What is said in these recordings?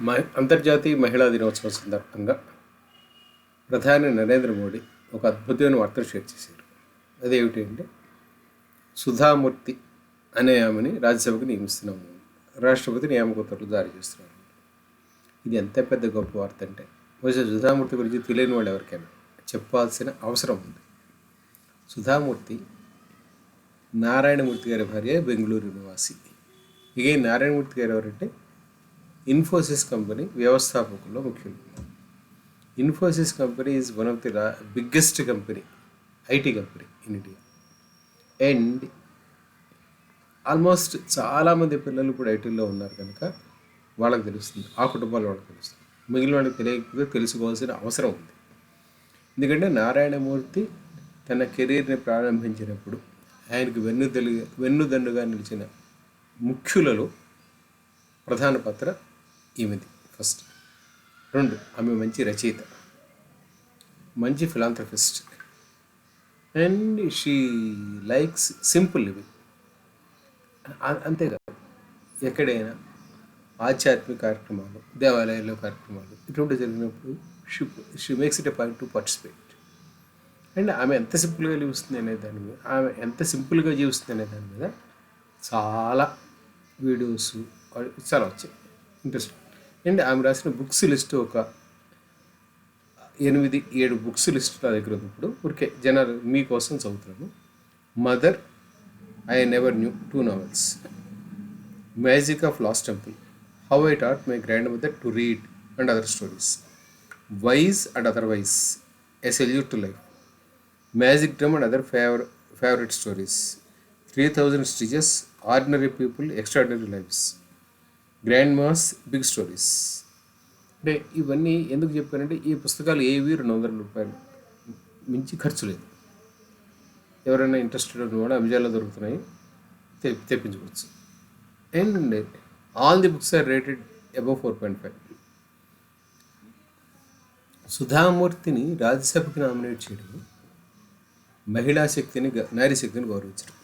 మహి అంతర్జాతీయ మహిళా దినోత్సవం సందర్భంగా ప్రధాని నరేంద్ర మోడీ ఒక అద్భుతమైన వార్తను షేర్ చేశారు. అదేమిటి అంటే సుధామూర్తి అనే ఆమెని రాజ్యసభకు నియమిస్తున్నాము. రాష్ట్రపతి నియామక ఉత్తర్వులు జారీ చేస్తున్నారు. ఇది ఎంత పెద్ద గొప్ప వార్త అంటే బహుశా సుధామూర్తి గురించి తెలియని వాళ్ళు ఎవరికైనా చెప్పాల్సిన అవసరం ఉంది. సుధామూర్తి నారాయణమూర్తి గారి భార్య బెంగళూరు నివాసి. ఇక నారాయణమూర్తి గారు ఎవరంటే ఇన్ఫోసిస్ కంపెనీ వ్యవస్థాపకుల్లో ముఖ్యులు Infosys company is one of the biggest company IT company in India and almost చాలామంది పిల్లలు ఇప్పుడు ఐటీలో ఉన్నారు కనుక వాళ్ళకి తెలుస్తుంది ఆ కుటుంబాల వాళ్ళకి తెలుస్తుంది. మిగిలిన వాళ్ళకి తెలియకపోతే తెలుసుకోవాల్సిన అవసరం ఉంది. ఎందుకంటే నారాయణమూర్తి తన కెరీర్ని ప్రారంభించినప్పుడు ఆయనకు వెన్నుదలు వెన్నుదండుగా నిలిచిన ముఖ్యులలో ప్రధాన పాత్ర ఈమెది ఫస్ట్. రెండు ఆమె మంచి రచయిత. మంచి philanthropist and she likes simple living. అంతేకాదు ఎక్కడైనా ఆధ్యాత్మిక కార్యక్రమాలు దేవాలయాల్లో కార్యక్రమాలు ఇటువంటి జరిగినప్పుడు she she makes it a point to participate. And ఆమె ఎంత సింపుల్గా జీవిస్తుంది అనే దాని మీద ఆమె ఎంత సింపుల్గా జీవిస్తుంది అనే దాని మీద చాలా వీడియోస్ చాలా వచ్చాయి. ఇంట్రెస్ట్. అండ్ ఆమె రాసిన బుక్స్ లిస్ట్ ఒక ఎనిమిది ఏడు బుక్స్ లిస్ట్ నా దగ్గర ఉంది ఇప్పుడు ఊరికే జనరల్ మీకోసం చదువుతున్నాను mother I never knew two novels. Magic of lost temple. How I taught my grandmother to read and other stories. Wise and otherwise. A salute to life. Magic drum and other favour favourite stories. Three thousand stitches ordinary people extraordinary lives grandma's big stories అంటే ఇవన్నీ ఎందుకు చెప్పానంటే ఈ పుస్తకాలు ఏవి రెండు వందల రూపాయలు మించి ఖర్చు లేదు. ఎవరైనా ఇంట్రెస్టెడ్ ఉన్న కూడా అభిజాల్లో దొరుకుతున్నాయి తెప్పించుకోవచ్చు. And all the books are rated above four point five సుధామూర్తిని రాజ్యసభకి నామినేట్ చేయడం మహిళా శక్తిని నారీ శక్తిని గౌరవించడం.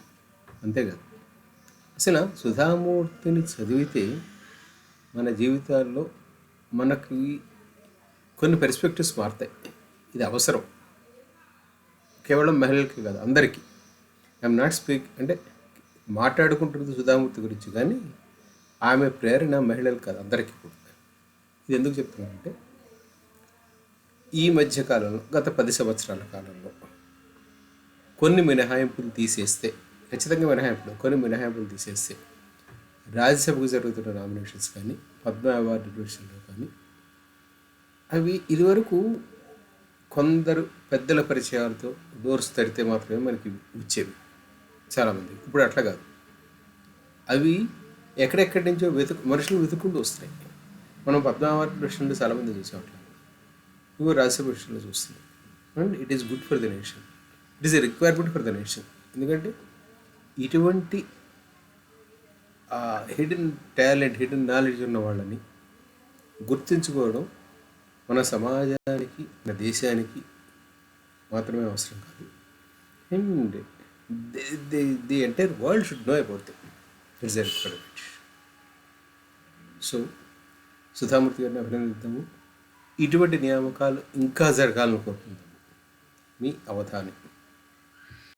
అంతేకాదు. అసలు సుధామూర్తిని చదివితే మన జీవితాల్లో మనకి కొన్ని పెర్స్పెక్టివ్స్ మారుతాయి. ఇది అవసరం. కేవలం మహిళలకి కాదు అందరికీ. ఐఎమ్ నాట్ స్పీక్ అంటే మాట్లాడుకుంటున్నది సుధామూర్తి గురించి కానీ ఆమె ప్రేరణ మహిళలు కాదు అందరికీ కూడా. ఇది ఎందుకు చెప్తున్నానంటే ఈ మధ్య కాలంలో గత పది సంవత్సరాల కాలంలో కొన్ని మినహాయింపులు తీసేస్తే ఖచ్చితంగా మినహాయింపులు కొన్ని మినహాయింపులు తీసేస్తే రాజ్యసభకు జరుగుతున్న నామినేషన్స్ కానీ పద్మ అవార్డు విషయంలో కానీ అవి ఇదివరకు కొందరు పెద్దల పరిచయాలతో డోర్స్ తడితే మాత్రమే మనకి వచ్చేవి చాలామంది. ఇప్పుడు అట్లా కాదు. అవి ఎక్కడెక్కడి నుంచో వెతుకు మనుషులు వెతుక్కుంటూ వస్తాయి మనం పద్మ అవార్డు విషయంలో చాలామంది చూసాం అట్లా నువ్వు రాజ్యసభ విషయంలో చూస్తున్నావు and it is good for the nation it is a requirement for the nation ఎందుకంటే ఇటువంటి హిడెన్ టాలెంట్ హిడెన్ నాలెడ్జ్ ఉన్న వాళ్ళని గుర్తించుకోవడం మన సమాజానికి మన దేశానికి మాత్రమే అవసరం కాదు. And the entire world should know about the so Sudha Murthy గారిని అభినందిద్దాము. ఇటువంటి నియామకాలు ఇంకా జరగాలని కోరుకుందాము మీ అవధానం